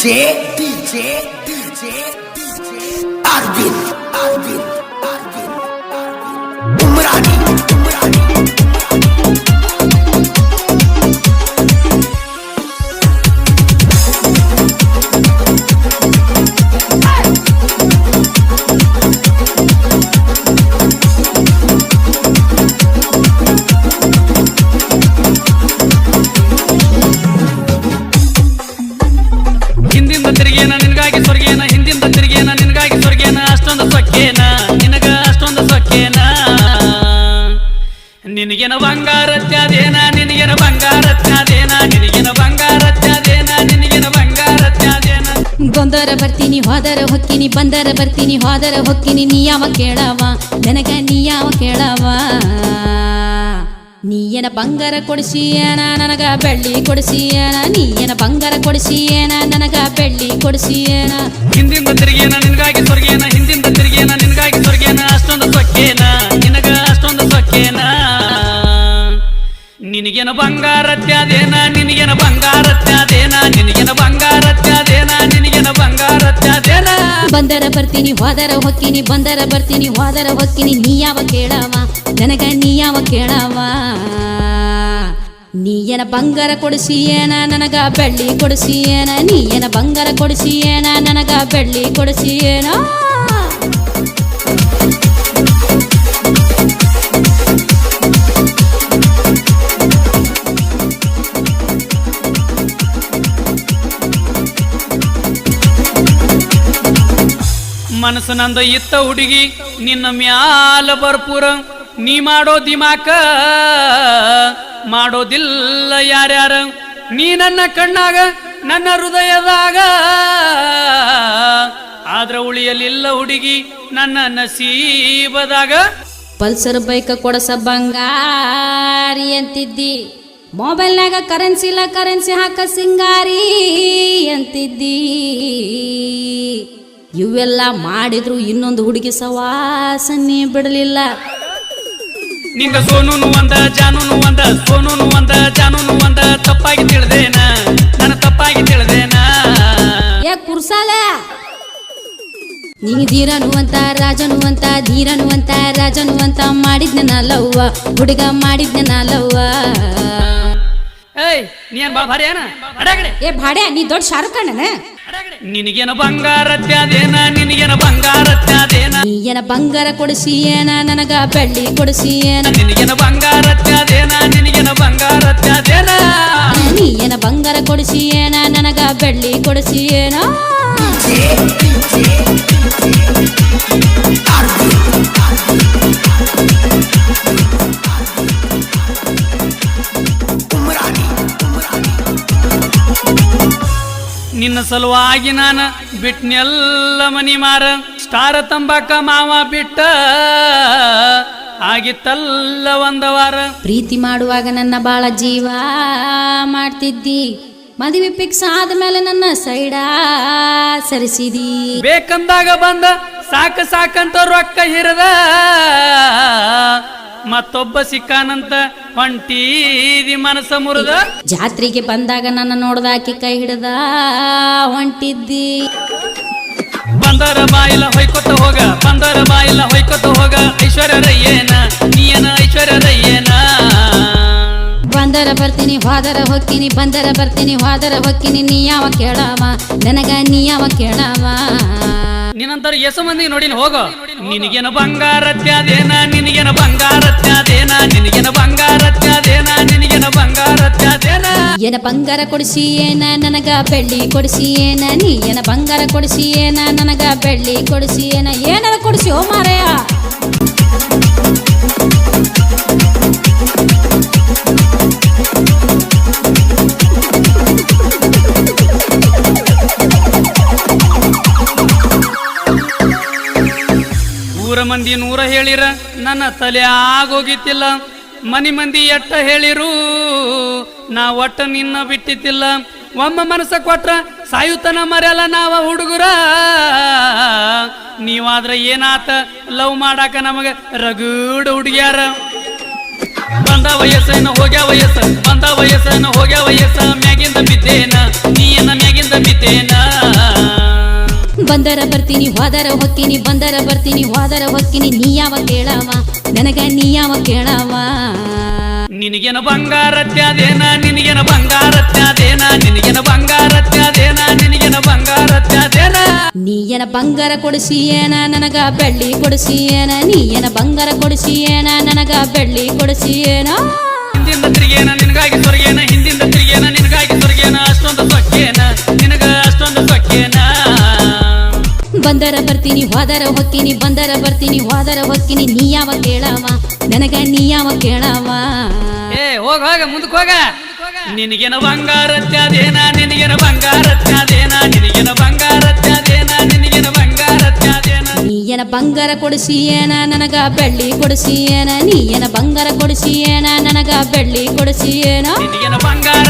DJ, DJ, DJ, DJ, Arvin, Arvin, ಬರ್ತೀನಿ, ಹೋದರ ಹೊಕ್ಕಿನಿ, ಬಂದರ ಬರ್ತೀನಿ, ಹೋದರ ಹೊಕ್ಕಿನಿ ನೀ ಯಾವ ಕೇಳವ ನನಗ ನೀ ಯಾವ ಕೇಳವ ನೀಯನ ಬಂಗಾರ ಕೊಡಿಸಿಯೇನ ನನಗ ಬೆಳ್ಳಿ ಕೊಡಿಸಿಯೇನ? ನೀಯನ ಬಂಗಾರ ಕೊಡಿಸಿಯೇನ ನನಗ ಬೆಳ್ಳಿ ಕೊಡಿಸಿಯೇನ? ಹಿಂದಿನ ತಿರುಗೇನ, ನಿನಗಾಗಿ ಸ್ವರ್ಗೇನ ಹಿಂದಿನ ತಿರುಗೇನ, ನಿನಗಾಗಿ ಸ್ವರ್ಗೇನ, ಅಷ್ಟೊಂದು ಸೊಕ್ಕೇನ ನಿನಗ ಅಷ್ಟೊಂದು ಸೊಕ್ಕೇನ ನಿನಗೇನ ಬಂಗಾರ ತ್ಯಾದೇನ ನಿನಗೇನ ಬಂಗಾರ ತ್ಯಾದೇನ ನಿನಗೇನ ಬಂಗಾರ ತ್ಯಾದೇನ ತ್ಯಾದೇನ ಬಂದರ ಬರ್ತೀನಿ ಹೋದರ ಹೊಕ್ಕಿನಿ, ಬಂದರ ಬರ್ತೀನಿ ಹೋದರ ಹೊಕ್ಕಿನಿ, ನೀ ಯಾವ ಕೇಳವ ನನಗ ನೀ ಯಾವ ಕೇಳವ ಏನ ಬಂಗಾರ ಕೊಡಿಸಿಯೇನ, ನನಗ ಬೆಳ್ಳಿ ನೀ ಏನ ಬಂಗಾರ ಕೊಡಿಸಿಯೇನ, ನನಗ ಬೆಳ್ಳಿ ಕೊಡಿಸಿಯೇನ? ಮನಸ್ಸು ನಂದ ಇತ್ತ ಹುಡುಗಿ, ನಿನ್ನ ಮ್ಯಾಲ ಬರ್ಪುರ ನೀ ಮಾಡೋ ದಿಮಾಕ ಮಾಡೋದಿಲ್ಲ ಯಾರ್ಯಾರ. ನೀ ನನ್ನ ಕಣ್ಣಾಗ, ನನ್ನ ಹೃದಯದಾಗ. ಆದ್ರ ಉಳಿಯಲಿಲ್ಲ ಹುಡುಗಿ, ನನ್ನ ನಸೀಬದಾಗ. ಪಲ್ಸರ್ ಬೈಕ್ ಕೊಡಸ ಬಂಗಾರಿ ಅಂತಿದ್ದಿ. ಮೊಬೈಲ್ನಾಗ ಕರೆನ್ಸಿ ಇಲ್ಲ, ಕರೆನ್ಸಿ ಹಾಕ ಸಿಂಗಾರಿ ಅಂತಿದ್ದಿ. ಇವೆಲ್ಲ ಮಾಡಿದ್ರು ಇನ್ನೊಂದು ಹುಡುಗಿ ಸವಾಸನೆ ಬಿಡಲಿಲ್ಲ. ನಿಂಗ ಸೋನು ಒಂದ ಜಾನುನು ಒಂದ ಸೋನು ಒಂದ ಜಾನುನು ಒಂದ ತಪ್ಪಾಗಿ ತಿಳಿದೇನ ನನ್ನ ತಪ್ಪಾಗಿ ತಿಳಿದೇನ? ಏ ಕುರ್ಸಾಲ! ನೀ ಧೀರನು ಅಂತ ರಾಜನು ಅಂತ ಧೀರನು ಅಂತ ರಾಜನು ಅಂತ ಮಾಡಿದ್ನ ನಾಲವ್ವ ಹುಡುಗ ಮಾಡಿದ್ನ ನಾಲವ್ವ ಏಯ್ ನೀನ್ ಬಾ ಭಾರಿ ಏನ ಏ ಭಾಡ್ಯ ನೀ ದೊಡ್ಡ ಶಾರುಖ್ ಖಾನನ ನಿನಗೇನ ಬಂಗಾರ ತ್ಯಾದೇನ ನಿನಗೇನ ಬಂಗಾರ ತ್ಯಾದೇನ ನೀಯನ ಬಂಗಾರ ಏನ? ನನಗ ಬೆಳ್ಳಿ ಕೊಡಿಸಿಯೇನ ನಿನಗೇನ ಬಂಗಾರ ತ್ಯಾದೇನ ನಿನಗೇನ ಬಂಗಾರ ತ್ಯಾದೇನ ನೀಯನ ಬಂಗಾರ ಏನ? ನನಗ ಬೆಳ್ಳಿ ಕೊಡಿಸಿ Umrani, ನಿನ್ನ ಸಲುವಾಗಿ ನಾನು ಬಿಟ್ನೆಲ್ಲ ಮನಿ ಮಾರ. ಸ್ಟಾರ ತಂಬಾಕ ಮಾವ ಬಿಟ್ಟ. ಆಗಿತ್ತಲ್ಲ ಒಂದ ವಾರ. ಪ್ರೀತಿ ಮಾಡುವಾಗ ನನ್ನ ಬಾಳ ಜೀವ ಮಾಡ್ತಿದ್ದಿ. ಮದುವೆ ಫಿಕ್ಸ್ ಆದ್ಮೇಲೆ ನನ್ನ ಸೈಡ ಸರಿಸಿದಿ. ಬೇಕಂದಾಗ ಬಂದ ಸಾಕ ಸಾಕಂತ ರೊಕ್ಕ ಹಿರದ. ಮತ್ತೊಬ್ಬ ಸಿಕ್ಕಾನಂತ ಹೊಂಟೀದಿ ಮನಸ ಮುರಿದ. ಜಾತ್ರೆಗೆ ಬಂದಾಗ ನನ್ನ ನೋಡ್ದಾಕಿ ಕೈ ಹಿಡ್ದ ಹೊಂಟಿದ್ದಿ. ಬಂದರ ಬಾಯಿಲ ಹೊಯ್ಕೊತ ಹೋಗ ಬಂದರ ಬಾಯಿಲ ಹೊಯ್ಕೊತ ಹೋಗ ಐಶ್ವರ್ಯ ರಯ್ಯೇನ ನೀಯನ ಐಶ್ವರ್ಯ ರಯ್ಯೇನ ಬಂದರ ಬರ್ತೀನಿ ಹೋದರ ಹೊಕ್ಕಿನಿ ಬಂದರ ಬರ್ತೀನಿ ಹೋದರ ಹೊಕ್ಕಿನಿ ನೀ ಯಾವ ಕೇಳವ? ನನಗ ನೀ ಯಾವ ಕೇಳವ? ನಿನ್ನಂತರ ಎಸ ಮಂದಿ ನೋಡಿ ಹೋಗೋ. ನಿನಗೇನ ಬಂಗಾರ ತ್ಯಾದೇನ ನಿನಗೇನ ಬಂಗಾರ ತ್ಯಾದೇನ ನಿನಗೇನ ಬಂಗಾರ ತ್ಯಾದೇನ ನಿನಗೇನ ಬಂಗಾರ ತ್ಯಾದೇನ ಏನ ಬಂಗಾರ ಕೊಡಿಸಿ ಏನ, ನನಗ ಬೆಳ್ಳಿ ಕೊಡಿಸಿ ಏನ, ನೀ ಏನ ಬಂಗಾರ ಕೊಡಿಸಿ ಏನ, ನನಗ ಬೆಳ್ಳಿ ಕೊಡಿಸಿ ಏನ, ಏನಾರ ಕೊಡಿಸಿ, ಓ ಮಾರಯ್ಯ. ಮಂದಿ ನೂರ ಹೇಳಿರ, ನನ್ನ ತಲೆ ಆಗೋಗಿತ್ತಿಲ್ಲ. ಮನಿ ಮಂದಿ ಎಟ್ಟ ಹೇಳಿರು, ನಾ ಒಟ್ಟ ನಿನ್ನ ಬಿಟ್ಟಿತ್ತಿಲ್ಲ. ಒಮ್ಮ ಮನಸ್ಸ ಕೊಟ್ರ, ಸಾಯುತನ ಮರೆಯಲ್ಲ ನಾವ ಹುಡುಗರ. ನೀವಾದ್ರ ಏನಾತ? ಲವ್ ಮಾಡಾಕ ನಮಗ ರಗೂಡ ಹುಡುಗ್ಯಾರ. ಬಂದ ವಯಸ್ಸನ ಹೋಗ್ಯ ವಯಸ್ಸ, ಬಂದ ವಯಸ್ಸನ ಹೋಗ್ಯ ವಯಸ್ಸ, ಮ್ಯಾಗಿಂದ ಬಿದ್ದೇನ ನೀನ ಮ್ಯಾಗಿಂದ ಬಿದ್ದೇನ. ಹೋದರ ಹೊಕ್ಕಿನಿ ಬಂದರ ಬರ್ತೀನಿ ಹೋದರ ಹೊಕ್ಕಿನಿ ನೀ ಯಾವ ಕೇಳವ? ನನಗ ನೀ ಯಾವ ಕೇಳವ? ನಿನಗೇನ ಬಂಗಾರ ತ್ಯಾದೇನ ನಿನಗೇನ ಬಂಗಾರ ತ್ಯಾದೇನ ನಿನಗೇನ ಬಂಗಾರ ತ್ಯಾದೇನ ನಿನಗೇನ ಬಂಗಾರ ತ್ಯಾದೇನ ನೀ ಏನ ಬಂಗಾರ ಕೊಡಿಸಿ ಏನ ನನಗ ಬೆಳ್ಳಿ ಕೊಡಿಸಿ ಏನ? ನೀಯನ ಬಂಗಾರ ಕೊಡಿಸಿ ಏನ ನನಗ ಬೆಳ್ಳಿ ಕೊಡಿಸಿ ಬರ್ತೀನಿ ಹೋದರ ಹೊಕ್ಕಿನಿ ಬಂದರ ಬರ್ತೀನಿ ಹೋದರ ಹೊಕ್ಕಿನಿ ನೀ ಯಾವ ಕೇಳವ? ನನಗ ನೀ ಯಾವ ಕೇಳವ? ಏ ಹೋಗ ಹೋಗ ಮುಂದಕ್ಕೆ ಹೋಗ. ನಿನಗೇನ ಬಂಗಾರತ್ಯಾದೇನ ನಿನಗೇನ ಬಂಗಾರ ತ್ಯಾದೇನ ನಿನಗೇನ ಬಂಗಾರ ತ್ಯಾದೇನ ನಿನಗೇನ ಬಂಗಾರ ತ್ಯಾದೇನ ನೀಯನ ಬಂಗಾರ ಕೊಡಿಸಿ ಏನ ನನಗ ಬೆಳ್ಳಿ ಕೊಡಿಸಿ ಏನ? ನೀಯನ ಬಂಗಾರ ಕೊಡಿಸಿ ಏನ ನನಗ ಬೆಳ್ಳಿ ಕೊಡಿಸಿ ಏನ? ನಿನಗೇನ ಬಂಗಾರತ್ಯಾದೇನ